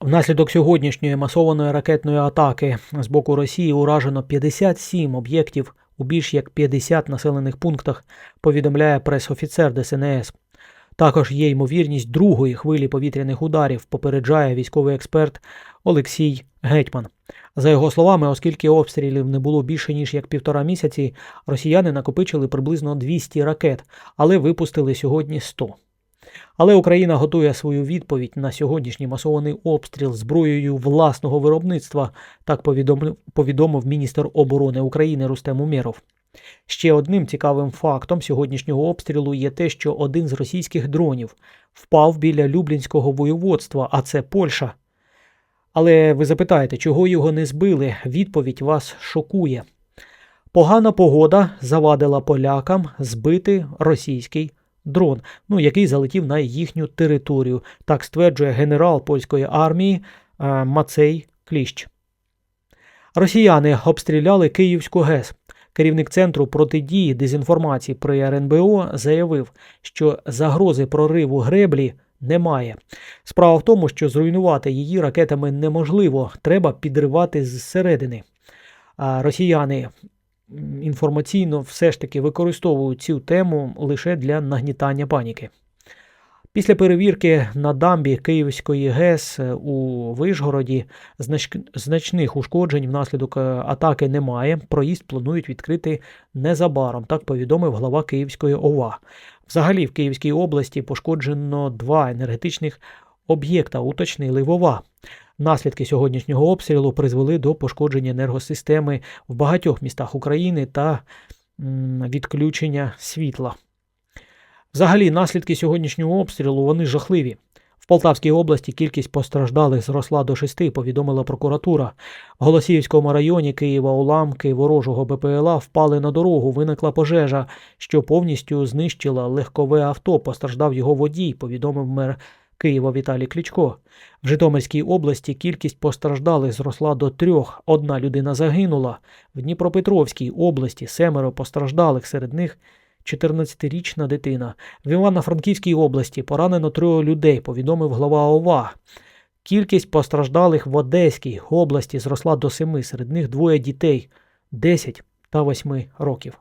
Внаслідок сьогоднішньої масованої ракетної атаки з боку Росії уражено 57 об'єктів у більш як 50 населених пунктах, повідомляє прес-офіцер ДСНС. Також є ймовірність другої хвилі повітряних ударів, попереджає військовий експерт Олексій Гетьман. За його словами, оскільки обстрілів не було більше ніж як півтора місяці, росіяни накопичили приблизно 200 ракет, але випустили сьогодні 100. Але Україна готує свою відповідь на сьогоднішній масований обстріл зброєю власного виробництва, так повідомив, повідомив міністр оборони України Рустем Умєров. Ще одним цікавим фактом сьогоднішнього обстрілу є те, що один з російських дронів впав біля Люблінського воєводства, а це Польща. Але ви запитаєте, чого його не збили? Відповідь вас шокує. Погана погода завадила полякам збити російський дрон, ну який залетів на їхню територію. Так стверджує генерал польської армії е, Мацей Кліщ. Росіяни обстріляли Київську ГЕС. Керівник центру протидії дезінформації при РНБО заявив, що загрози прориву греблі немає. Справа в тому, що зруйнувати її ракетами неможливо, треба підривати зсередини. Росіяни інформаційно все ж таки використовують цю тему лише для нагнітання паніки. Після перевірки на дамбі Київської ГЕС е, у Вишгороді значних ушкоджень внаслідок е, атаки немає. Проїзд планують відкрити незабаром, так повідомив глава Київської ОВА. Взагалі в Київській області пошкоджено два енергетичних об'єкта, уточнили ВОВА. Наслідки сьогоднішнього обстрілу призвели до пошкодження енергосистеми в багатьох містах України та відключення світла. Взагалі, наслідки сьогоднішнього обстрілу вони жахливі. В Полтавській області кількість постраждалих зросла до шести, повідомила прокуратура. В Голосіївському районі Києва уламки ворожого БПЛА впали на дорогу. Виникла пожежа, що повністю знищила легкове авто. Постраждав його водій, повідомив мер Києва Віталій Кличко. В Житомирській області кількість постраждалих зросла до трьох. Одна людина загинула. В Дніпропетровській області семеро постраждалих, серед них 14-річна дитина. В Івано-Франківській області поранено троє людей, повідомив глава ОВА. Кількість постраждалих в Одеській області зросла до семи, серед них двоє дітей 10 та 8 років.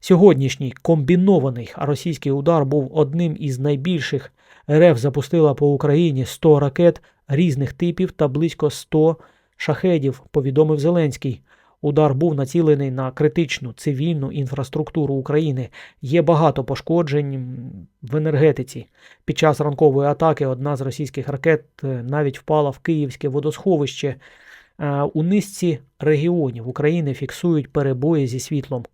Сьогоднішній комбінований російський удар був одним із найбільших. РФ запустила по Україні 100 ракет різних типів та близько 100 шахедів, повідомив Зеленський. Удар був націлений на критичну цивільну інфраструктуру України. Є багато пошкоджень в енергетиці. Під час ранкової атаки одна з російських ракет е, навіть впала в Київське водосховище. Е, У низці регіонів України фіксують перебої зі світлом.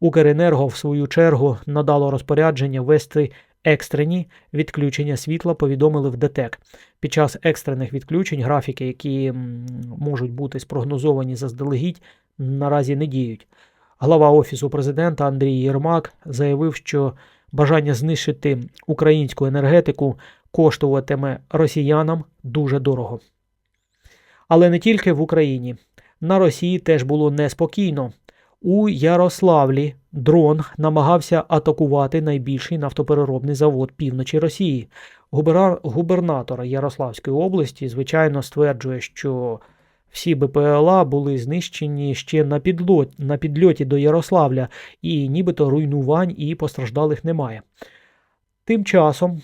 Укренерго, в свою чергу, надало розпорядження вести екстрені відключення світла, повідомили в ДТЕК. Під час екстрених відключень графіки, які можуть бути спрогнозовані заздалегідь, наразі не діють. Глава Офісу президента Андрій Єрмак заявив, що бажання знищити українську енергетику коштуватиме росіянам дуже дорого. Але не тільки в Україні. На Росії теж було неспокійно. У Ярославлі дрон намагався атакувати найбільший нафтопереробний завод півночі Росії. Губернатор Ярославської області, звичайно, стверджує, що всі БПЛА були знищені ще на, підлот, на підльоті до Ярославля, і нібито руйнувань і постраждалих немає. Тим часом е,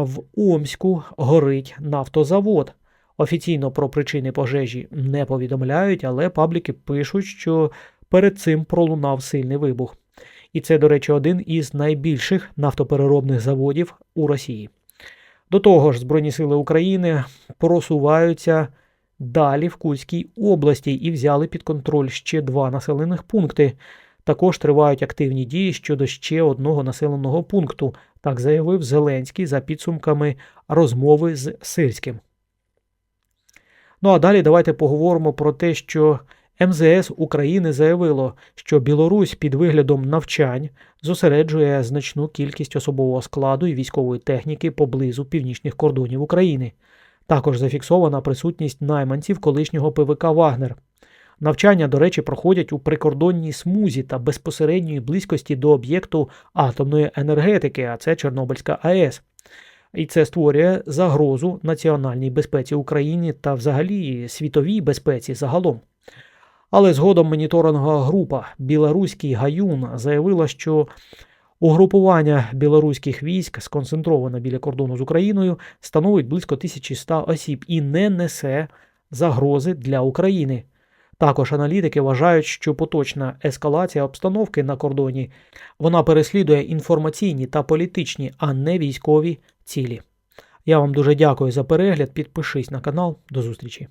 в Омську горить нафтозавод. Офіційно про причини пожежі не повідомляють, але пабліки пишуть, що перед цим пролунав сильний вибух. І це, до речі, один із найбільших нафтопереробних заводів у Росії. До того ж, Збройні сили України просуваються далі в Курській області і взяли під контроль ще два населених пункти. Також тривають активні дії щодо ще одного населеного пункту, так заявив Зеленський за підсумками розмови з Сирським. Ну а далі давайте поговоримо про те, що МЗС України заявило, що Білорусь під виглядом навчань зосереджує значну кількість особового складу і військової техніки поблизу північних кордонів України. Також зафіксована присутність найманців колишнього ПВК Вагнер. Навчання, до речі, проходять у прикордонній смузі та безпосередньої близькості до об'єкту атомної енергетики, а це Чорнобильська АЕС. І це створює загрозу національній безпеці України та взагалі світовій безпеці загалом. Але згодом моніторингова група Білоруський Гаюн заявила, що угрупування білоруських військ сконцентроване біля кордону з Україною становить близько 1100 осіб і не несе загрози для України. Також аналітики вважають, що поточна ескалація обстановки на кордоні вона переслідує інформаційні та політичні, а не військові цілі. Я вам дуже дякую за перегляд. Підпишись на канал. До зустрічі.